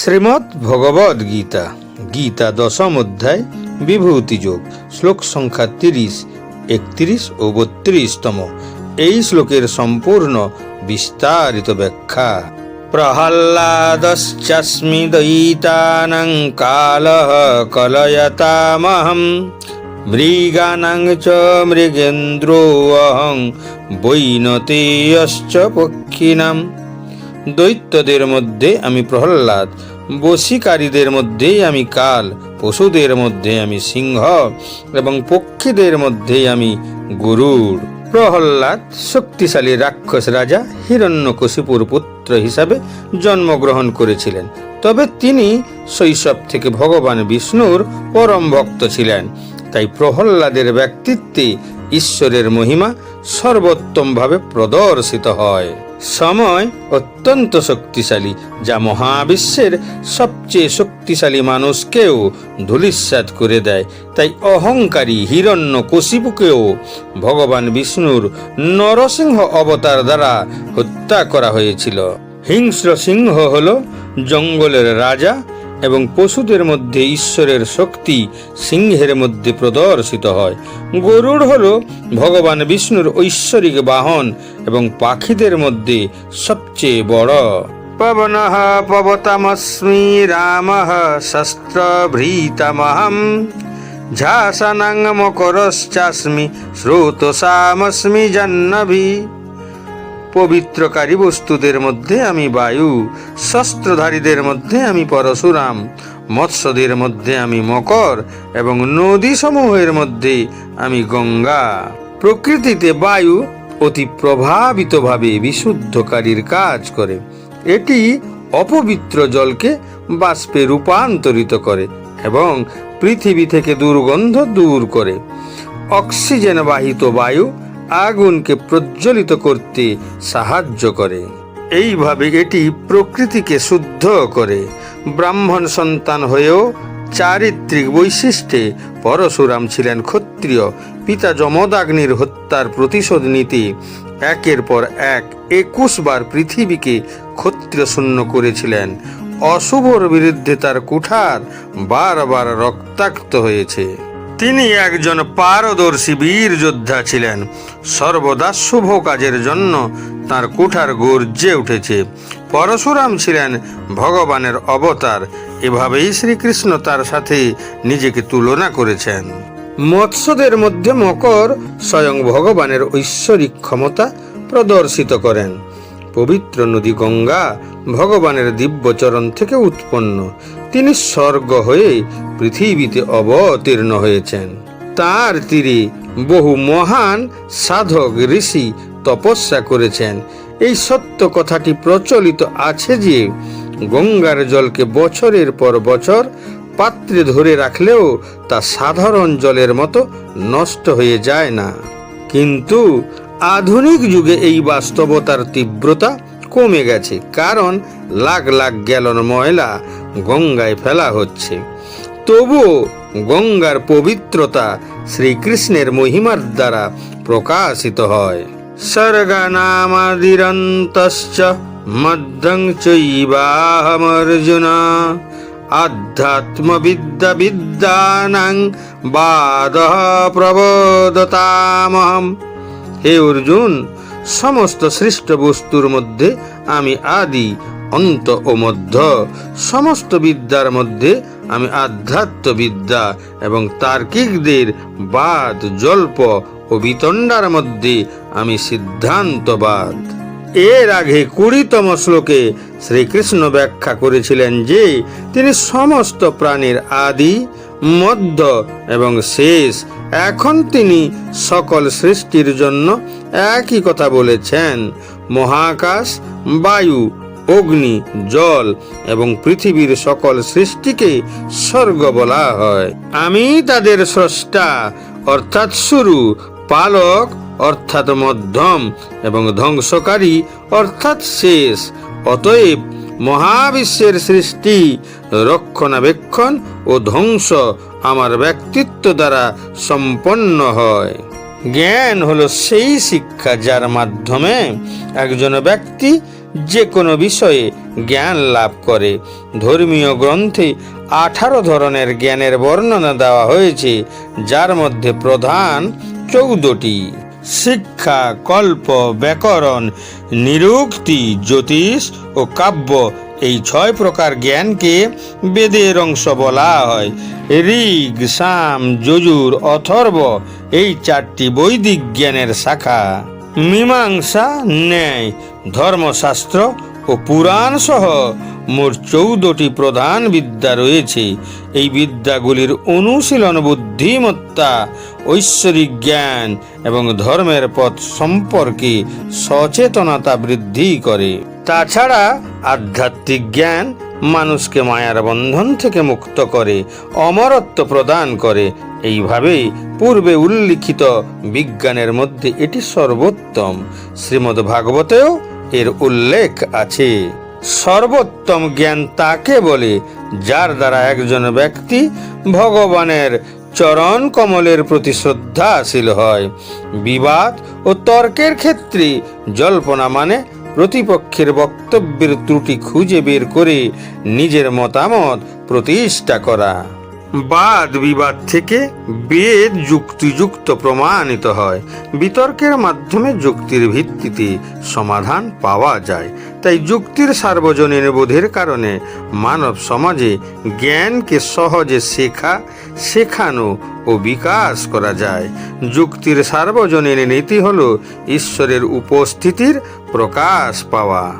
শ্রীমৎ ভগবদ গীতা গীতা দশম অধ্যায়, বিভূতি যোগ, শ্লোক সংখ্যা তিরিশ, একত্রিশ ও বত্রিশতম। এই শ্লোকের সম্পূর্ণ বিস্তারিত ব্যাখ্যা। প্রহ্লাদশ্চাস্মি দয়িতানং কালঃ কলয়তামহম, মৃগানাং চ মৃগেন্দ্রোऽহং, বৈনতেয়শ্চ পক্ষিণাম। দৈত্যদের মধ্যে আমি প্রহ্লাদ বশীকারীদের মধ্যেই আমি কাল, পশুদের মধ্যে আমি সিংহ এবং পক্ষীদের মধ্যে আমি গরুড় প্রহ্লাদ শক্তিশালী রাক্ষস রাজা হিরণ্যকশিপুর পুত্র হিসাবে জন্মগ্রহণ করেছিলেন। তবে তিনি শৈশব থেকে ভগবান বিষ্ণুর পরম ভক্ত ছিলেন। তাই প্রহ্লাদের ব্যক্তিত্বে ঈশ্বরের মহিমা সর্বোত্তমভাবে প্রদর্শিত হয়। সময় অত্যন্ত শক্তিশালী, যা মহাবিশ্বের সবচেয়ে শক্তিশালী মানুষকেও ধুলিস্বাদ করে দেয়। তাই অহংকারী হিরণ্য কশিপুকেও ভগবান বিষ্ণুর নরসিংহ অবতার দ্বারা হত্যা করা হয়েছিল। হিংস্র সিংহ হল জঙ্গলের রাজা এবং পশুদের মধ্যে ঈশ্বরের শক্তি সিংহের মধ্যে প্রদর্শিত হয়। গরুড় হল ভগবান বিষ্ণুর ঐশ্বরিক বাহন এবং পাখিদের মধ্যে সবচেয়ে বড়। পবন পবতমস্মি রাম শস্ত্রভৃতমহম। ঝাসনাং মকরশ্চাস্মি শ্রোতসামস্মি জাহ্নবী পবিত্রকারী বস্তুদের মধ্যে আমি বায়ু, শস্ত্রধারীদের মধ্যে আমি পরশুরাম, মৎস্যদের মধ্যে আমি মকর, এবং নদী সমূহের মধ্যে আমি গঙ্গা। প্রকৃতিতে বায়ু অতি প্রভাবিতভাবে বিশুদ্ধকারীর কাজ করে। এটি অপবিত্র জলকে বাষ্পে রূপান্তরিত করে এবং পৃথিবী থেকে দুর্গন্ধ দূর করে। অক্সিজেন বাহিত বায়ু আগুনকে প্রজ্বলিত করতে সাহায্য করে। এইভাবে এটি প্রকৃতিকে শুদ্ধ করে। ব্রাহ্মণ সন্তান হয়েও চারিত্রিক বৈশিষ্ট্যে পরশুরাম ছিলেন ক্ষত্রিয়। পিতা যমদাগ্নির হত্যার প্রতিশোধ নিতে একের পর এক একুশ বার পৃথিবীকে ক্ষত্রিয় শূন্য করেছিলেন। অশুভর বিরুদ্ধে তার কুঠার বারবার রক্তাক্ত হয়েছে। তিনি একজন পারদর্শী বীর যোদ্ধা ছিলেন। সর্বদা শুভ কাজের জন্য তার কুঠার গর্জে উঠেছে। পরশুরাম ছিলেন ভগবানের অবতার। এভাবেই শ্রীকৃষ্ণ তার সাথে নিজেকে তুলনা করেছেন। মৎস্যদের মধ্যে মকর স্বয়ং ভগবানের ঐশ্বরিক ক্ষমতা প্রদর্শিত করেন। পবিত্র নদী গঙ্গা ভগবানের দিব্যচরণ থেকে উৎপন্ন। তিনি স্বর্গ হয়ে পৃথিবীতে অবতীর্ণ হয়েছেন। তার তীরে বহু মহান সাধক ঋষি তপস্যা করেছেন। এই সত্য কথাটি প্রচলিত আছে যে গঙ্গার জলকে বছরের পর বছর পাত্রে ধরে রাখলেও তা সাধারণ জলের মতো নষ্ট হয়ে যায় না। কিন্তু আধুনিক যুগে এই বাস্তবতার তীব্রতা কমে গেছে, কারণ লাখ লাখ গ্যালন ময়লা গঙ্গায় ফেলা হচ্ছে। তবুও গঙ্গার পবিত্রতা শ্রীকৃষ্ণের মহিমার দ্বারা প্রকাশিত হয়। স্বর্গনামাদিরন্তশ্চ মধ্যং চৈবাহমর্জুন। আধ্যাত্মবিদ্যা বিদ্যানাং বাদ হে অর্জুন, সমস্ত সৃষ্ট বস্তুর মধ্যে আমি আদি অন্ত ও মধ্য, সমস্ত বিদ্যার মধ্যে আমি আধ্যাত্ম বিদ্যা এবং তার্কিকদের বাদ, জল্প ও বিতণ্ডার মধ্যে আমি সিদ্ধান্তবাদ। এর আগে কুড়িতম শ্লোকে শ্রীকৃষ্ণ ব্যাখ্যা করেছিলেন যে, তিনি সমস্ত প্রাণীর আদি, মধ্য এবং শেষ, এখন তিনি সকল সৃষ্টির জন্য একই কথা বলেছেন। মহাকাশ, বায়ু অগ্নি, জল এবং পৃথিবীর সকল সৃষ্টিকে স্বর্গ বলা হয়। আমি তাদের স্রষ্টা, অর্থাৎ শুরু, পালক, অর্থাৎ মধ্যম এবং ধ্বংসকারী, অর্থাৎ শেষ। অতএব মহাবিশ্বের সৃষ্টি, রক্ষণাবেক্ষণ ও ধ্বংস আমার ব্যক্তিত্ব দ্বারা সম্পন্ন হয়। জ্ঞান হলো সেই শিক্ষা যার মাধ্যমে একজন ব্যক্তি যে কোনো বিষয়ে জ্ঞান লাভ করে। ধর্মীয় গ্রন্থে আঠারো ধরনের জ্ঞানের বর্ণনা দেওয়া হয়েছে, যার মধ্যে প্রধান চৌদ্দটি। শিক্ষা, কল্প, ব্যাকরণ, নিরুক্তি, জ্যোতিষ ও কাব্য এই ছয় প্রকার জ্ঞানকে বেদের অংশ বলা হয়। ঋগ, সাম, যজুর, অথর্ব এই চারটি বৈদিক জ্ঞানের শাখা। মীমাংসা, ন্যায়, ধর্মশাস্ত্র ও পুরাণ সহ মোট চৌদ্দটি প্রধান বিদ্যা রয়েছে। এই বিদ্যাগুলির অনুশীলন বুদ্ধিমত্তা, ঐশ্বরিক জ্ঞান এবং ধর্মের পথ সম্পর্কে সচেতনতা বৃদ্ধি করে। তাছাড়া আধ্যাত্মিক জ্ঞান মানুষকে মায়ার বন্ধন থেকে মুক্ত করে, অমরত্ব প্রদান করে এইভাবেই পূর্বে উল্লিখিত বিজ্ঞানের মধ্যে এটি সর্বোত্তম। শ্রীমদ্ ভাগবতেও এর উল্লেখ আছে। সর্বোত্তম জ্ঞান তাকে বলে, যার দ্বারা একজন ব্যক্তি ভগবানের চরণ কমলের প্রতি শ্রদ্ধাশীল হয়। বিবাদ ও তর্কের ক্ষেত্রে জল্পনা মানে প্রতিপক্ষের বক্তব্যের ত্রুটি খুঁজে বের করে নিজের মতামত প্রতিষ্ঠা করা। বাদ বিবাদ থেকে বেদ যুক্তিযুক্ত প্রমাণিত হয়। বিতর্কের মাধ্যমে যুক্তির ভিত্তিতে সমাধান পাওয়া যায়। তাই যুক্তির সার্বজনীন বোধের কারণে মানব সমাজে জ্ঞানকে সহজে শেখা, শেখানো ও বিকাশ করা যায়। যুক্তির সার্বজনীন নীতি হল ঈশ্বরের উপস্থিতির প্রকাশ পাওয়া।